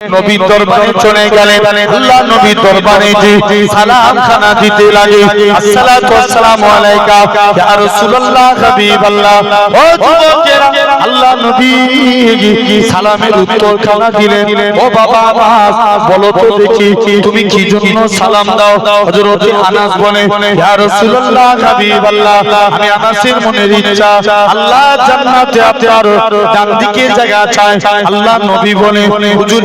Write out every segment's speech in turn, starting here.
নবীর দরবারে চলে গেলেন। আল্লাহ নবীর দরবারে যে সালাম খানা দিতে লাগে। আসসালাতু ওয়াসসালামু আলাইকা ইয়া রাসূলুল্লাহ, হাবিবাল্লাহ। ও যুবকেরা, আল্লাহ নবী সালামের উত্তর খানা দিলেন? ও বাবা আনাস বলো তো দেখি, তুমি কি জন্য সালাম দাও? হযরত আনাস বলে, ইয়া রাসূলুল্লাহ, হাবিবাল্লাহ, আমি আনাসের মনের ইচ্ছা। আল্লাহ জান্নাতে আপনার ডান দিকে জায়গা চায়। আল্লাহ নবী বলে, হুজুর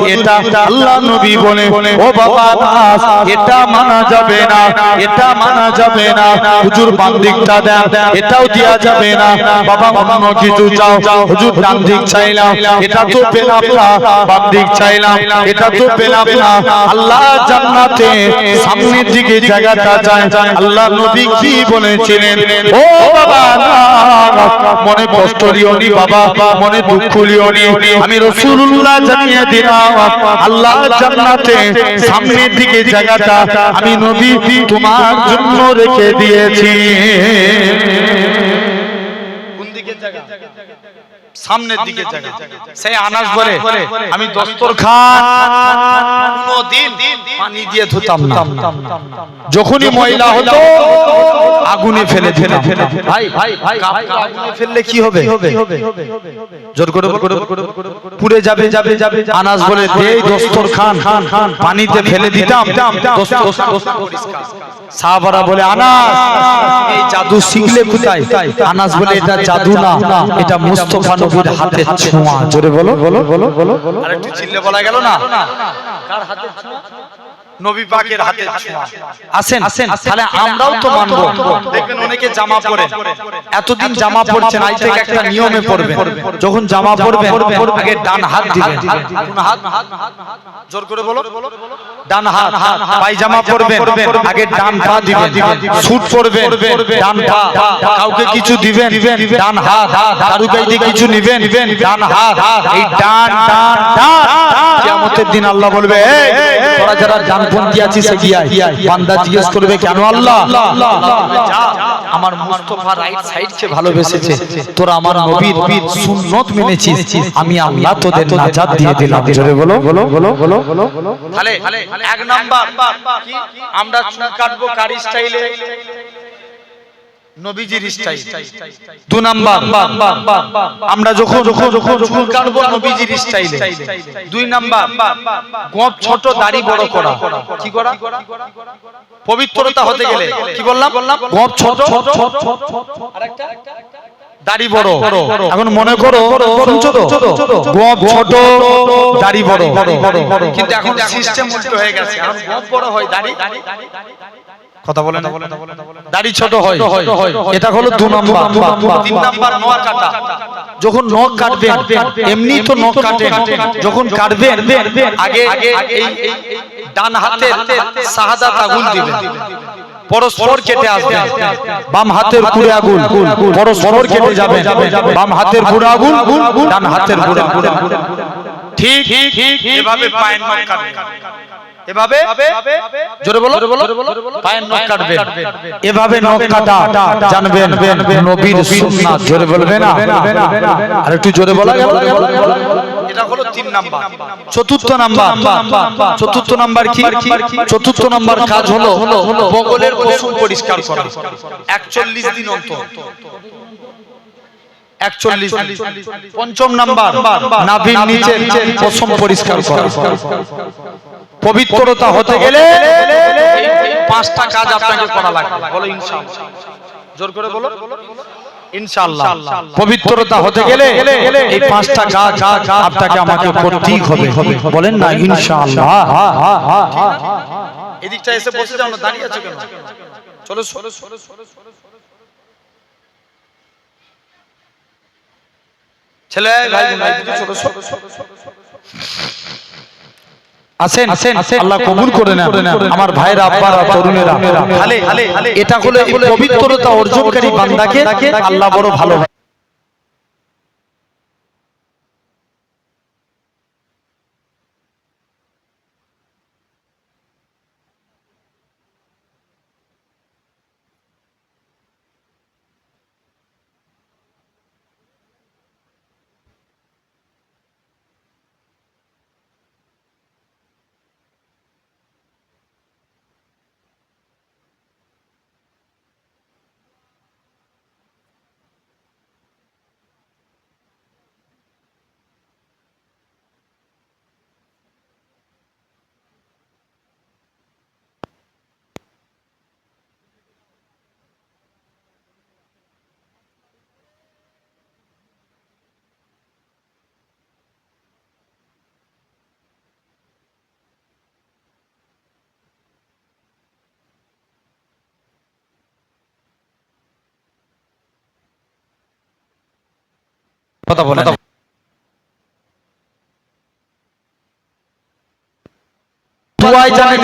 আল্লাহ জান্নাতে সামনের দিকে জায়গাটা চায়, আল্লাহ নবী কি বলেছিলেন, ও বাবা মনে কষ্ট লিওনি বাবা, মনে দুঃখ লিওনি আমি রসুল্লাহ জানিয়ে দিলাম আল্লাহ জান্নাতে সামনের দিকে জায়গাটা আমি নবী তোমার জন্য রেখে দিয়েছি। কোন দিকে জায়গা? সামনের দিকে জায়গা। সেই আনাস বলে আমি দস্তরখান কোনদিন পানি দিয়ে ধুতাম না। যখনই ময়লা হতো আগুনে ফেলে দিতাম। ভাই ভাই ভাই আগুনে ফেললে কি হবে? জোর করে পুড়ে যাবে যাবে যাবে আনাস বলে দে দস্তর খান পানিতে ফেলে দিতাম সাহাবারা বলে আনাস এই জাদু শিখলে কোথায়? আনাস বলে এটা জাদু না এটা মুস্তফা নবীর হাতে ছোঁয়া। জোরে বলো বলো বলো বলো। আরেকটু চিল্লে বলা গেল না? কার হাতে ছোঁয়া নবী পাকের হাতে আসেন তাহলে আমরাও তো মানবো। দেখবেন অনেকে জামা পরে। এতদিন জামা পরছেন আজ থেকে একটা নিয়মে পড়বেন। যখন জামা পরবেন আগে ডান হাত দিবেন কোন হাত জোর করে বলো ডান হাত পায়জামা পরবেন আগে ডান পা দিবেন স্যুট পরবেন ডান পা কাউকে কিছু দিবেন ডান হাত কারু কাইতে কিছু নিবেন ডান হাত এই ডান ডান ডান কিয়ামতের দিন আল্লাহ বলবে এই তোরা যারা ডানপন্থী আছিস বান্দা জিজ্ঞেস করবে কেন আল্লাহ আমার মুস্তফা রাইট সাইড কে ভালোবেসেছে তোরা আমার নবীর সুন্নত মেনেছিস আমি আল্লাহ তোদের নাজাত দিয়ে দিলাম জোরে বলো বলো বলো বলো বলো তাহলে এক নাম্বার আমরা চুল কাটবো কারি স্টাইলে নবীজির স্টাইল। দু নাম্বার। আমরা যখন যখন যখন চুল কাটবো নবীজির স্টাইলে। দুই নাম্বার। গোপ ছোট দাড়ি বড় করা। কি করা? পবিত্রতা হতে গেলে। কি বললাম? গোপ ছোট। আরেকটা? দাড়ি বড়। এখন মনে করো গোপ ছোট। দাড়ি বড়। কিন্তু এখন সিস্টেম উল্টো হয়ে গেছে। এখন গোপ বড় হয় দাড়ি। কথা বলেন দাড়ি ছোট হয়। এটা হলো দু নম্বর। তিন নাম্বার নখ কাটা। যখন নখ কাটবেন এমনি তো নখ কাটেন। যখন কাটবেন আগে এই ডান হাতে শাহাদাত আগুন দিবেন। পরস্পর কেটে আসবে বাম হাতের বুড়ে আগুন। পরস্পর কেটে যাবে বাম হাতের বুড়ে আগুন। ডান হাতের বুড়ে আগুন। ঠিক এভাবে পায়ের নখ কাটবে এভাবে? জোরে বলো পায়ের নখ কাটবেন। এভাবে নখ কাটা জানবেন নবীর সুন্নাত। জোরে বলবে না? আর একটু জোরে বলা গেল? এটা হলো তিন নাম্বার। চতুর্থ নাম্বার। চতুর্থ নাম্বার কি? চতুর্থ নাম্বার কাজ হলো বগলের পশম পরিষ্কার করা। একচল্লিশ দিন অন্তর। পঞ্চম নাম্বার। নাভির নিচে পশম পরিষ্কার করা। পবিত্রতা হতে গেলে পাঁচটা কাজ আপনাকে করা লাগবে। বলো ইনশাআল্লাহ। জোর করে বলো। ইনশাআল্লাহ। পবিত্রতা হতে গেলে এই পাঁচটা কাজ আপনাকে আমাকে করতেই হবে। বলেন না ইনশাআল্লাহ। এদিকটা এসে বসে যাও না দাঁড়িয়ে আছো কেন? চলো চলো চলো ছেলে ভাই ভাই চলো আসেন আল্লাহ কবুল করে নেন। আমার ভাইরা আব্বারা তরুণেরা। এটা হলো পবিত্রতা অর্জনকারী বান্দাকে আল্লাহ বড় ভালো কথা বলে দুয়াই জানেন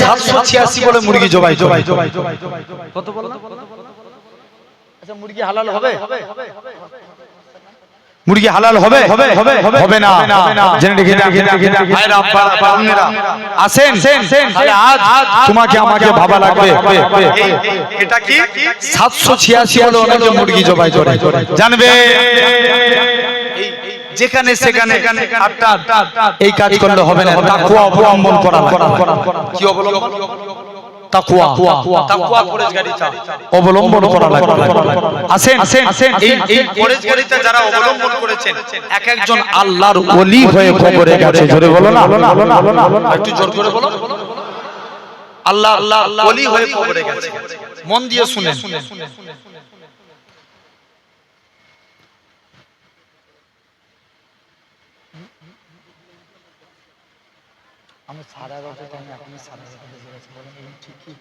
সাতশো ছিয়াশি বলে মুরগি জবাই জবাই জবাই কত বলো আচ্ছা মুরগি হালাল হবে? মুরগি হালাল হবে? হবে হবে হবে না। জেনে রেখে। ভাইরা, আম্মেরা, আসেন। তাহলে আজ তোমাকে আমাকে ভাবা লাগবে। এটা কি? সাতশো ছিয়াশি হলো অনেকে মুরগি জবাই করে। জানবে? যেখানে সেখানে। এই কাজ করলে হবে না। তাকুয়া অবলম্বন করা কি অবলম্বন? তাকুয়া তাকুয়া পরেশগারিতা অবলম্বন করা লাগবে। আসেন আসেন এই এই পরেশগারিতা যারা অবলম্বন করেছেন এক একজন আল্লাহর ওলি হয়ে কবরে গেছে। জোরে বলো না। একটু জোর করে বলো। আল্লাহ আল্লাহ ওলি হয়ে কবরে গেছে। মন দিয়ে শুনেন। আমি সাড়ে এগারোটা টাইম এখনই সাড়ে এগারোটা বেজে গেছে বলেন এই ঠিকই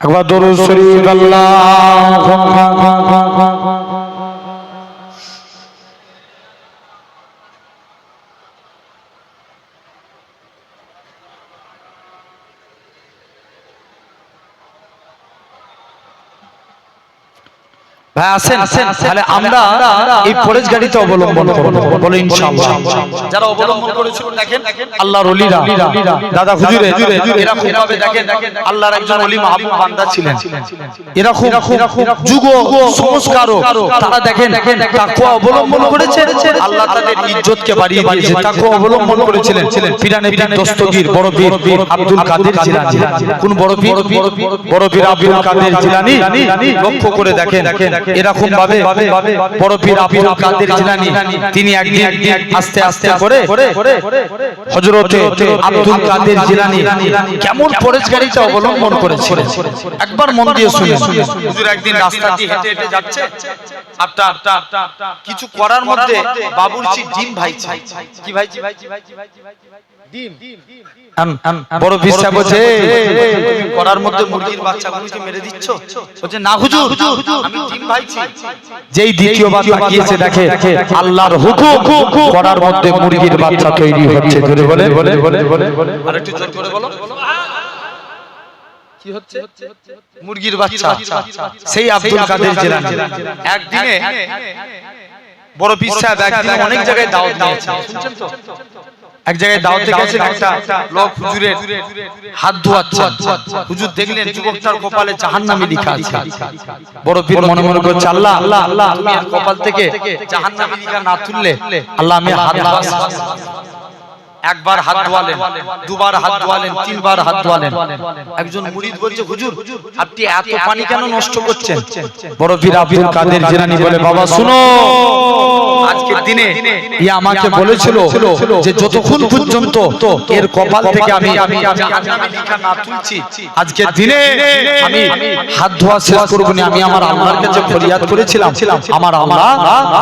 একবার দরুদ শরীফ আল্লাহুম্মা ভাই আসেন তাহলে আমরা এই ফরেজ গাড়িতে অবলম্বন করব। বলে ইনশাআল্লাহ। যারা অবলম্বন করেছিল দেখেন আল্লাহর ওলিরা দাদা হুজুরে এরকম ভাবে দেখেন আল্লাহর একজন ওলি মাহবুব বান্দা ছিলেন। এরকম যুগ সংস্কারও তারা দেখেন তাকওয়া অবলম্বন করেছে। আল্লাহ তাদের ইজ্জতকে বাড়িয়ে দিয়েছে। তাকওয়া অবলম্বন করেছিলেন। পিরানে পীর দস্তগীর বড় পীর আব্দুল কাদের জিলানী। কোন বড় পীর বড় পীর আব্দুল কাদের জিলানী। লক্ষ্য করে দেখেন এরকম ভাবে বড় পীর আব্দুল কাদের জিলানী তিনি একদিন আস্তে আস্তে করে হযরতে আব্দুল কাদের জিলানী কেমন পরেশগারিতা অবলম্বন করেছিলেন একবার মন দিয়ে শুনে হুজুর একদিন রাস্তা দিয়ে হেঁটে হেঁটে যাচ্ছে আপনার কিছু করার মধ্যে বাবুর্চি ডিম ভাইছে কি ভাইছি ডিম বড় বিশ্বাস বলছে করার মধ্যে মুরগির বাচ্চাগুলোকে মেরে দিচ্ছ? বলছে না হুজুর আমি ডিম ভাইছি। যেই দ্বিতীয়বার তাকিয়েছে দেখে আল্লাহর হুকুম করার মধ্যে মুরগির বাচ্চা তৈরি হচ্ছে ধরে বলে আর একটু জোর করে বলো। কি হচ্ছে? মুরগির বাচ্চা। সেই আব্দুল কাদের জেলানি। একদিনে বড় সাহেব অনেক জায়গায় দাওয়াত দিয়েছে। শুনছেন তো? এক জায়গায় দাওয়াতে গেছেন একটা লোক হুজুরের হাত ধোয়াচ্ছে হুজুর দেখলেন যুবকটার কপালে জাহান্নামী লেখা আছে বড় পীর মনে মনে করছে আল্লাহ আল্লাহ আল্লাহ কপাল থেকে জাহান্নামী লেখা না তুললে আল্লাহ আমি হাত একবার হাত ধোয়ালেন দুবার হাত ধোয়ালেন তিনবার হাত ধোয়ালেন। একজন মুরিদ বলছে হুজুর আপনি এত পানি কেন নষ্ট করছেন? বড় পীর আব্দুল কাদের জিলানী বলে বাবা শুনো! আজকের দিনে ই আমাকে বলেছিল যে যতক্ষণ পর্যন্ত এর কপাল থেকে আমি না তুলছি আজকের দিনে আমি হাত ধোয়া শেষ করব না আমি আমার আল্লাহর কাছে ফরিয়াদ করেছিলাম। আমার আল্লাহ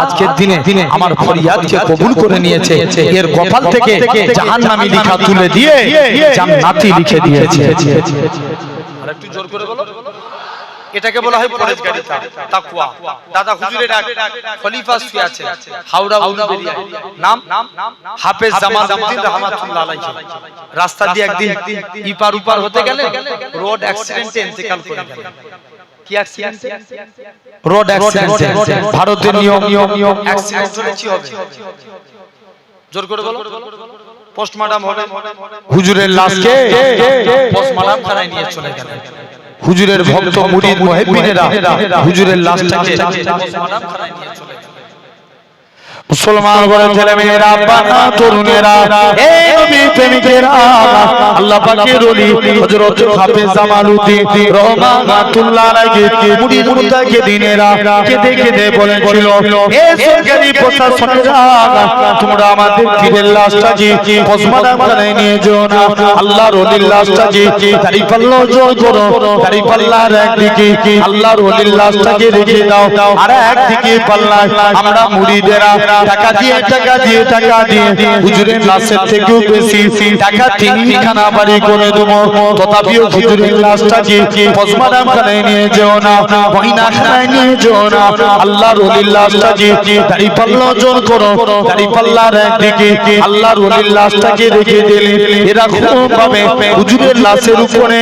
আজকের দিনে আমার ফরিয়াদকে কবুল করে নিয়েছে। এর কপাল থেকে জাহান্নামী লিখা তুলে দিয়ে জান্নাতি লিখে দিয়েছে। আর একটু জোর করে বলো। এটাকে বলা হয় পরেশগারিতা তাকওয়া। দাদা হুজুরের এক খলিফা শুয়ে আছে হাওড়া উলুবেরিয়া নাম? হাফেজ জামালউদ্দিন রহমাতুল্লাহ আলাইহি। রাস্তা দিয়ে একদিন ইপার উপার হতে গেলে রোড অ্যাক্সিডেন্টে ইন্তেকাল করে গেলেন কি অ্যাক্সিডেন্ট রোড অ্যাক্সিডেন্ট। ভারতের নিয়ম নিয়ম অ্যাক্সিডেন্ট হলে কি হবে? জোর করে বলো। পোস্টমর্টম হবে। হুজুরের লাশকে পোস্টমার্টাম খানায় নিয়ে চলে গেলেন হুজুরের ভক্ত মুরিদ মুহিব্বিনেরা হুজুরের লাশটাকে পোস্টমার্টাম খানায় নিয়ে চলে গেলেন মুসলমান বলে ছেলে মেয়েরা বানা তরুণেরা এই নবী প্রেমিকেরা, আল্লাহ পাকের ওলি হযরত হাফেজ জামালউদ্দিন রহমাতুল্লাহ আলাইহি মুরিদ মুতাকিদিনেরা কেঁদে কেঁদে বলেছিল, এ সরকারি প্রশাসনেরা তোমরা আমাদের পীরের লাশটা জি পোস্টমর্টম খানায় নিয়ে যাও না, আল্লাহর ওলির লাশটা জি দাড়ি পাল্লা জয় করো, দাড়ি পাল্লার একদিকে আল্লাহর ওলির লাশটাকে রেখে দাও, আর একদিকে পাল্লা আমরা মুরিদেরা টাকা দিয়ে টাকা দিয়ে টাকা দিয়ে। হুজুরের লাশের থেকেও বেশি। টাকা বাড়ি করে দেবো। তথাপিও হুজুরের লাশটাকে পজমারাম খানায় নিয়ে যেও না মহিনা খানায় নিয়ে যেও না। আল্লাহর ওলির লাশটাকে দাড়ি করো? দাড়ি পাল্লার একদিকে ওলির লাশটাকে রেখে দিলে হুজুরের লাশের উপরে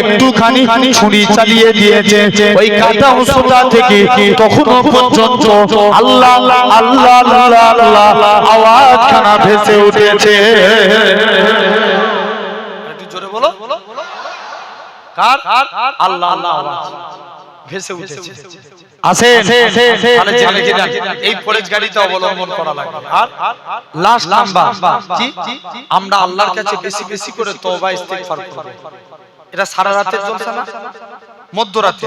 একটুখানি ছুরি চালিয়ে দিয়েছে। ওই কাটা থেকে পর্যন্ত আল্লাহ আল্লাহ আল্লাহ আল্লাহ আওয়াজ খানা ভেসে উঠেছে। একটু জোরে বলো। কার? আল্লাহ আল্লাহ আওয়াজ ভেসে উঠেছে। আসেন এই ফরেজ অবলম্বন করা লাগবে। আর লাস্ট নাম্বার আমরা আল্লাহর কাছে বেশি বেশি করে তওবা ইস্তেগফার করব। এটা সারা রাতের জলসা না? মধ্যরাতে।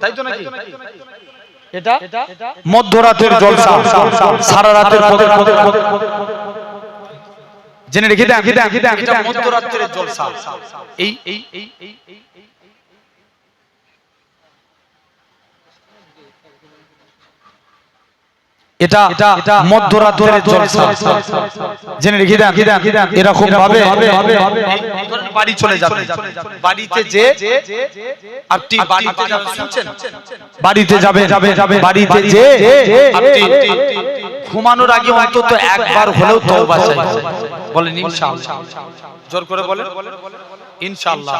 তাই তো নাকি? এটা? মধ্যরাতের জলসা। সারা রাতের পথে জেনে রেখে দেন এটা মধ্যরাতের জলসা। এই এই এই এই এই এটা মধ্যরাতের জলসা। জেনে রেখে দেন এরকম ভাবে বাড়ি চলে যাবে। বাড়িতে যে আপনি বাড়িতে যাবেন। শুনছেন? বাড়িতে যাবে যাবে যাবে বাড়িতে যে আপনি ঘুমানোর আগে অন্তত একবার হলেও তওবা চাই। বলেন ইনশাআল্লাহ। জোর করে বলেন। ইনশাআল্লাহ।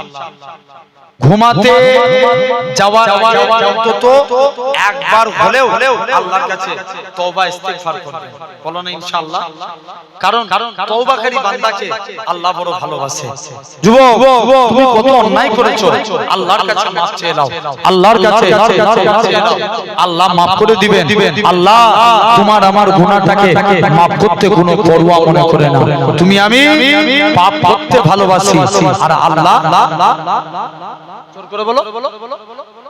ঘুমাতে যাওয়ার অন্তত একবার হলেও আল্লাহর কাছে তওবা ইস্তেগফার করবে বলো না ইনশাআল্লাহ কারণ তওবাকারী বান্দাকে আল্লাহ বড় ভালোবাসে যুবক তুমি কত অন্যায় করেছ আল্লাহর কাছে মাফ চেয়ে নাও আল্লাহর কাছে আল্লাহ মাফ করে দিবেন আল্লাহ তোমার আমার গুনাহটাকে মাফ করতে কোনো পরোয়া মনে করে না তুমি আমি পাপ করতে ভালোবাসি আর আল্লাহ জোর করে বলো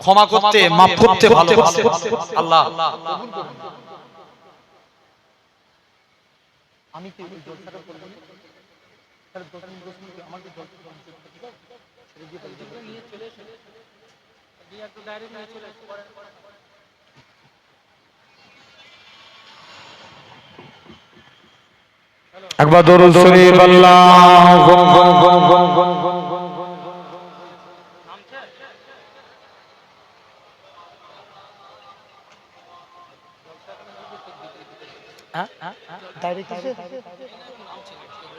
ক্ষমা করতে মাফ করতে আল্লাহ একবার গম গম গম গম গম গম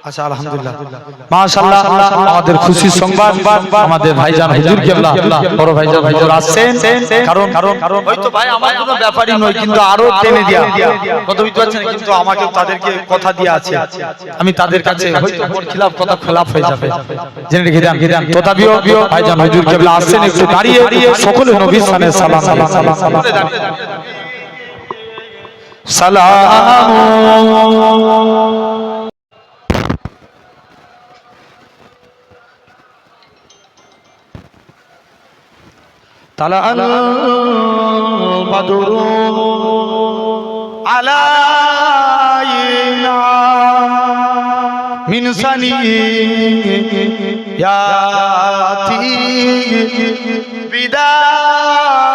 আচ্ছা আলহামদুলিল্লাহ। মাশাআল্লাহ। আমাদের খুশির সংবাদ আমাদের ভাইজান হুজুর কেবলা বড় ভাইজান হুজুর আসছেন। কারণ কারণ হয়তো ভাই আমার কোনো ব্যাপারই নয় কিন্তু আরও টেনে দিয়া। কত বুঝতে পারছেন কিন্তু আমাকে তাদেরকে কথা দিয়ে আছে। আমি তাদের কাছে হয়তো ওর খিলাফ কথা খেলাফ হয়ে যাবে। জেনে রেখে দেন তথাপিও ভাইজান হুজুর কেবলা আসছেন একটু দাঁড়িয়ে সকলে নবীর সামনে সালাম সালাম। সালাম। سلام. طلع البدر علينا. من سنياتي بداية.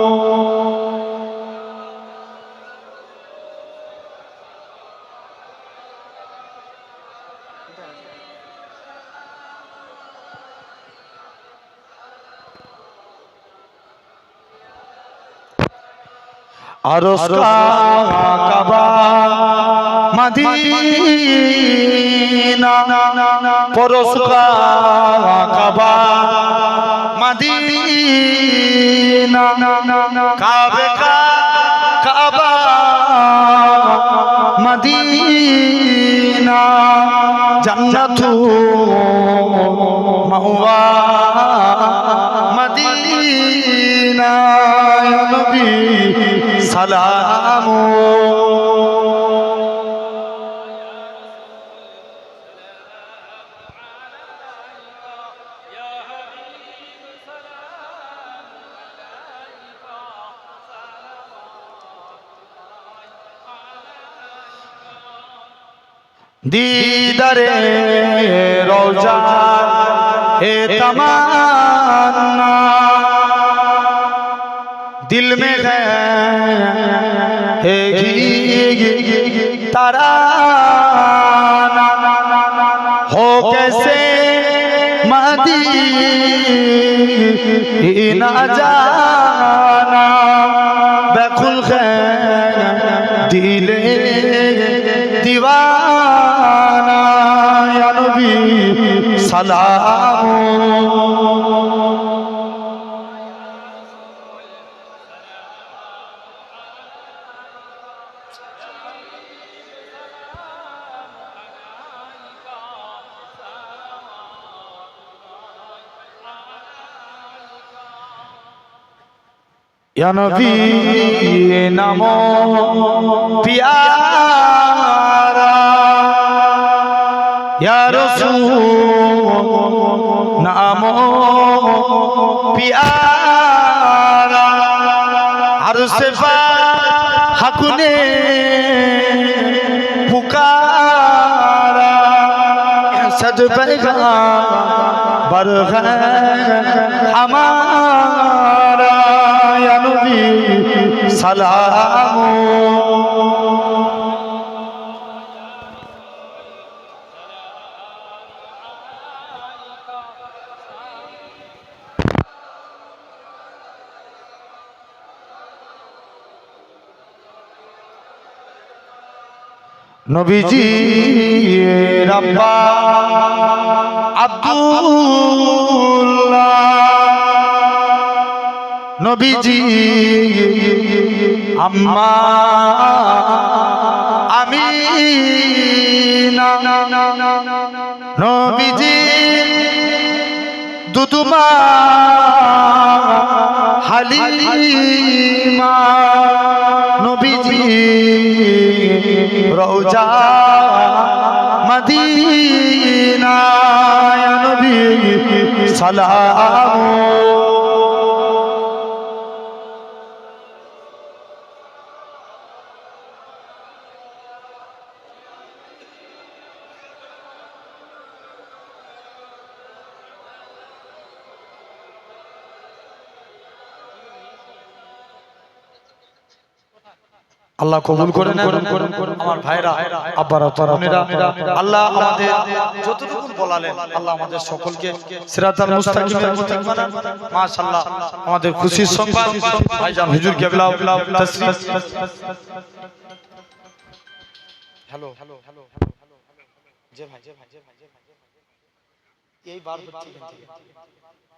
আরস কাবা মদিনা পরস কাবা মদিনা কাবে কাবা মদিনা জান্নাতু মাওয়া মদিনা নবী सलामो। दीदरे रोजा हे तमाना दिल में है তারা হো কেসে মদি না জানা বেখুল দিলে দিওয়ানা সালাম। নবী নম পিয়ারা নাম পিয়ারা আর সে হাকুনে পুকারা সজ বেগা বর আমার سلام নবীজি রাব্বা আব্দুল্লাহ। নবীজি। আম্মা আমি নবীজি দুদুমা হালিমা। নবীজি রোজা মদিনা নবী সালাম আল্লাহ কবুল করে নেন। আমার ভাইরা আব্বারা তরুণেরা আল্লাহ আমাদের যতটুকু বলালেন আল্লাহ আমাদের সকলকে সিরাতাল মুস্তাকিমের বানান। মাশাআল্লাহ আমাদের খুশির সংবাদ। ভাইজান হুজুর কেবলা তাসরিফ হ্যালো হ্যালো হ্যালো হ্যালো যে ভাই যে ভাই যে ভাই যে ভাই এই বার হচ্ছে ঠিক আছে